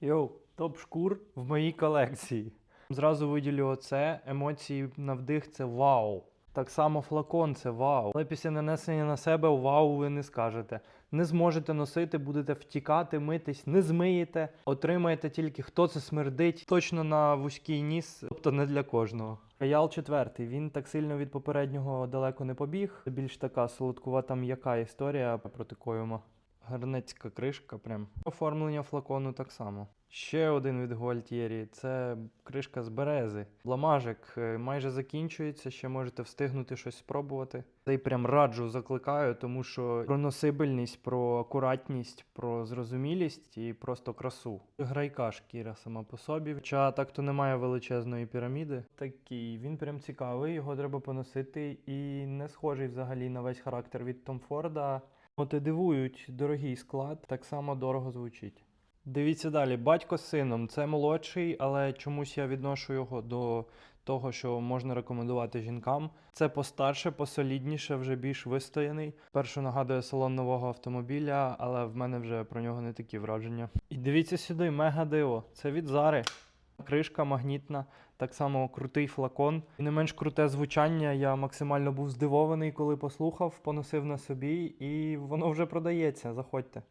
Йоу, топ шкур в моїй колекції. Зразу виділю оце. Емоції на вдих це вау. Так само флакон це вау. Але після нанесення на себе вау ви не скажете. Не зможете носити, будете втікати, митись, не змиєте. Отримаєте тільки хто це смердить. Точно на вузький ніс, тобто не для кожного. Роял четвертий. Він так сильно від попереднього далеко не побіг. Це більш така солодкувата м'яка історія проти Коюма. Гарнецька кришка прям. Оформлення флакону так само. Ще один від Гуальтєрі це кришка з берези. Бламажик е, майже закінчується, ще можете встигнути щось спробувати. Цей прям раджу, закликаю, тому що про носибельність, про акуратність, про зрозумілість і просто красу. Грайка шкіра сама по собі. Хоча так то немає величезної піраміди. Такий він прям цікавий, його треба поносити і не схожий взагалі на весь характер від Том Дивують, дорогий склад, так само дорого звучить. Дивіться далі, батько з сином. Це молодший, але чомусь я відношу його до того, що можна рекомендувати жінкам. Це постарше, посолідніше, вже більш вистояний. Першу нагадує салон нового автомобіля, але в мене вже про нього не такі враження. І дивіться сюди, мега диво. Це від Зари. Кришка магнітна, так само крутий флакон. І не менш круте звучання. Я максимально був здивований, коли послухав, поносив на собі, і воно вже продається. Заходьте.